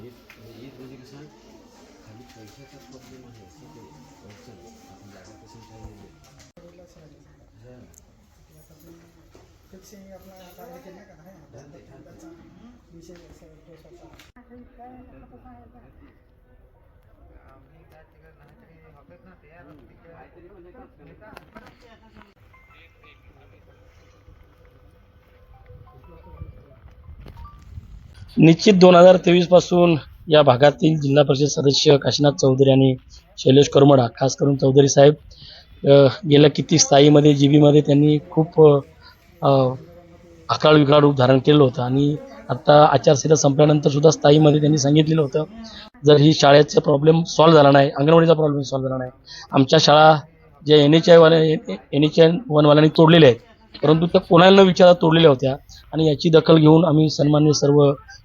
म्हणजे कसं खाली पैशाचा प्रॉब्लेम आहे असं ते अडचण आपण जागा कशी ठेवलेली हां फिक्सिंग अपना टारगेट करने का निश्चित दोन हजार तेवीसपासून या भागातील जिल्हा परिषद सदस्य काशीनाथ चौधरी आणि शैलेश करमडा खास करून चौधरी साहेब गेल्या किती स्थायीमध्ये जी बीमध्ये त्यांनी खूप अ, अकाळ विकराळ रूप धारण केलं होतं आणि आता आचारसंहिता संपल्यानंतर सुद्धा स्थायीमध्ये त्यांनी सांगितलेलं होतं जर ही शाळेचा प्रॉब्लेम सॉल्व्ह झाला नाही अंगणवाडीचा प्रॉब्लेम सॉल्व्ह झाला नाही आमच्या शाळा ज्या एन एच आयवाल्या एन एच आय वनवाल्यांनी तोडलेल्या आहेत परंतु त्या कोणाला न तोडलेल्या होत्या आणि याची दखल घेऊन आम्ही सन्मान्य सर्व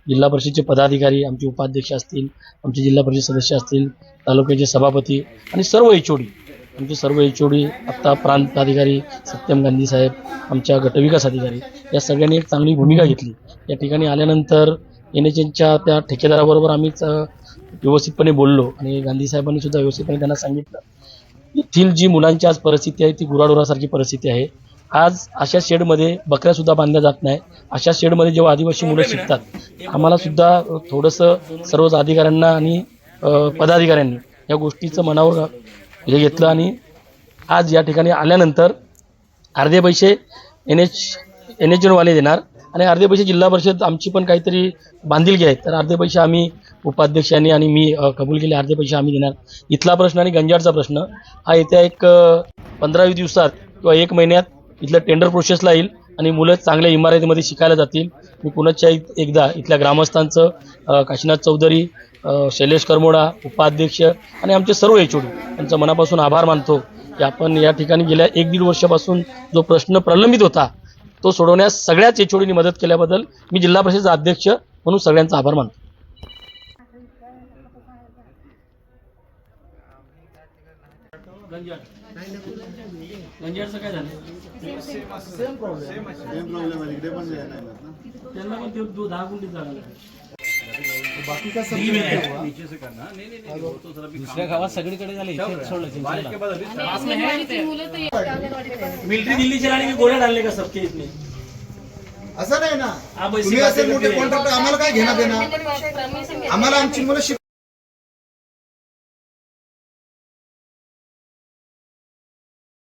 जिल्हा परिषदचे पदाधिकारी आमचे उपाध्यक्ष असतील आमचे जिल्हा परिषद सदस्य असतील तालुक्याचे सभापती आणि सर्व एच ओ डी आमचे सर्व एच ओ डी आत्ता प्रांत अधिकारी सत्यम गांधी साहेब आमच्या गटविकास अधिकारी या सगळ्यांनी एक चांगली भूमिका घेतली. या ठिकाणी आल्यानंतर एन एच एनच्या त्या ठेकेदाराबरोबर आम्हीच व्यवस्थितपणे बोललो आणि गांधी साहेबांनी सुद्धा व्यवस्थितपणे त्यांना सांगितलं. येथील जी मुलांची आज परिस्थिती आहे ती गुराढोरासारखी परिस्थिती आहे. आज अशा शेडमध्ये बकऱ्या सुद्धा बांधल्या जात नाही. अशा शेडमध्ये जेव्हा आदिवासी मुलं शिकतात आम्हाला सुद्धा थोडंसं सर्वच अधिकाऱ्यांना आणि पदाधिकाऱ्यांनी या गोष्टीचं मनावर हे घेतलं आणि आज या ठिकाणी आल्यानंतर अर्धे पैसे एन एच एन एच वाले देणार आणि अर्धे पैसे जिल्हा परिषद आमची पण काहीतरी बांधिलकी आहेत तर अर्धे पैसे आम्ही उपाध्यक्षांनी आणि मी कबूल केले अर्धे पैसे आम्ही देणार. इथला प्रश्न आणि गंजाडचा प्रश्न हा येत्या एक पंधरा वीस दिवसात किंवा एक महिन्यात इथल्या टेंडर प्रोसेसला येईल आणि मुलं चांगल्या इमारतीमध्ये शिकायला जातील. मी पुनश्च एकदा इथल्या ग्रामस्थांचं काशीनाथ चौधरी शैलेश करमोडा उपाध्यक्ष आणि आमचे सर्व एच यांचा मनापासून आभार मानतो की आपण या ठिकाणी गेल्या एक दीड वर्षापासून जो प्रश्न प्रलंबित होता तो सोडवण्यास सगळ्याच एच मदत केल्याबद्दल मी जिल्हा परिषदेचा अध्यक्ष म्हणून सगळ्यांचा आभार मानतो. गंजाडचं काय झालं? सेम प्रॉब्लेम सेम प्रॉब्लेम आहे इकडे पण नाही ना. त्यांना पण ते दो- दहा गुंठीत जागा बाकी का सब मिलके हुआ दुसऱ्या गावात सगळीकडे झाले सोडलं. मिलिटरी दिल्ली चला आणि गोळ्या डालले का सबके इतने असं नाही ना. तुम्ही बातें असे मोठे हैं। कॉन्ट्रॅक्टर आम्हाला काय घेणं देणार आम्हाला आमची मुलं